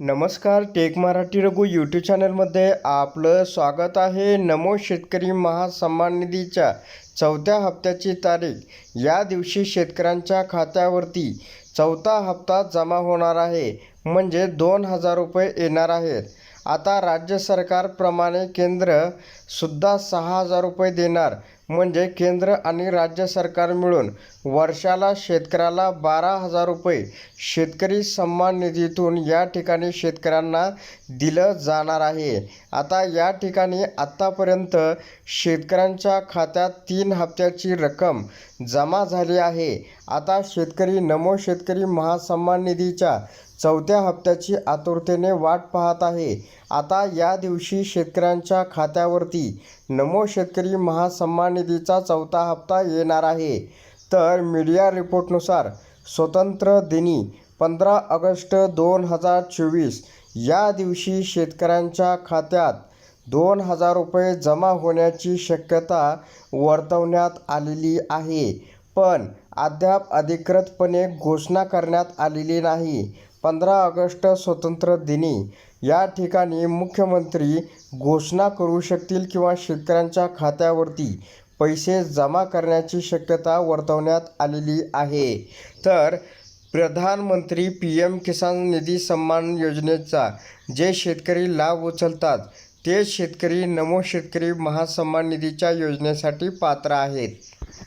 नमस्कार take Marathi Raghu YouTube चॅनलमध्ये आपलं स्वागत आहे. नमो शेतकरी महासन्मान निधीच्या चौथ्या हप्त्याची तारीख. या दिवशी शेतकऱ्यांच्या खात्यावरती चौथा हप्ता जमा होणार आहे. म्हणजे दोन हजार रुपये येणार आहेत. आता राज्य सरकारप्रमाणे केंद्रसुद्धा सहा हजार रुपये देणार. म्हणजे केंद्र आणि राज्य सरकार मिळून वर्षाला शेतकऱ्याला बारा हजार रुपये शेतकरी सन्मान निधीतून या ठिकाणी शेतकऱ्यांना दिलं जाणार आहे. आता या ठिकाणी आत्तापर्यंत शेतकऱ्यांच्या खात्यात तीन हप्त्याची रक्कम जमा झाली आहे. आता शेतकरी नमो शेतकरी महासन्मान निधीच्या चौथ्या हप्त्याची आतुरतेने वाट पाहत आहे. आता या दिवशी शेतकऱ्यांच्या खात्यावरती नमो शेतकरी महासन्मान निधीचा चौथा हप्ता येणार आहे. तर मीडिया रिपोर्टनुसार स्वतंत्र दिनी पंधरा ऑगस्ट दोन हजार चोवीस या दिवशी शेतकऱ्यांच्या खात्यात दोन हजार रुपये जमा होण्याची शक्यता वर्तवण्यात आलेली आहे. पण अद्याप अधिकृतपणे घोषणा करण्यात आलेली नाही. पंधरा ऑगस्ट स्वतंत्र दिनी या ठिकाणी मुख्यमंत्री घोषणा करू शकतील किंवा शेतकऱ्यांच्या खात्यावरती पैसे जमा करण्याची शक्यता वर्तवण्यात आलेली आहे. तर प्रधानमंत्री पी एम किसान निधी सन्मान योजनेचा जे शेतकरी लाभ उचलतात ते शेतकरी नमो शेतकरी महासन्मान निधीच्या योजनेसाठी पात्र आहेत.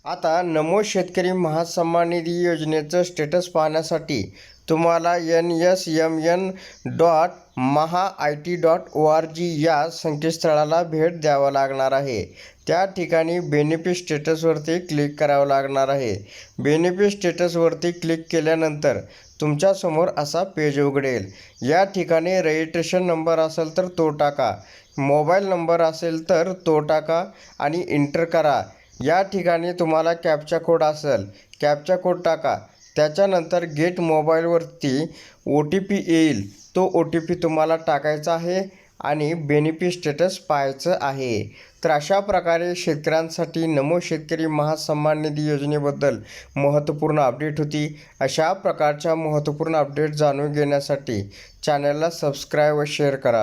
आता नमो शेतकरी महासन्मान निधी योजनेचं स्टेटस पाहण्यासाठी तुम्हाला N S M N dot Maha I T dot O R G या संकेतस्थळाला भेट द्यावं लागणार आहे. त्या ठिकाणी बेनिफिट स्टेटसवरती क्लिक करावं लागणार आहे. बेनिफिट स्टेटसवरती क्लिक केल्यानंतर तुमच्यासमोर असा पेज उघडेल. या ठिकाणी रजिस्ट्रेशन नंबर असेल तर तो टाका. मोबाईल नंबर असेल तर तो टाका आणि इंटर करा. या ठिकाणी तुम्हाला कॅपचा कोड असेल. कॅपचा कोड टाका. त्याच्यानंतर गेट मोबाईलवरती ओ टी पी येईल. तो ओ टी पी तुम्हाला टाकायचा आहे आणि बेनिफिट स्टेटस पाहायचं आहे. तर अशा प्रकारे शेतकऱ्यांसाठी नमो शेतकरी महासन्मान निधी योजनेबद्दल महत्त्वपूर्ण अपडेट होती. अशा प्रकारच्या महत्त्वपूर्ण अपडेट जाणून घेण्यासाठी चॅनलला सबस्क्राईब व शेअर करा.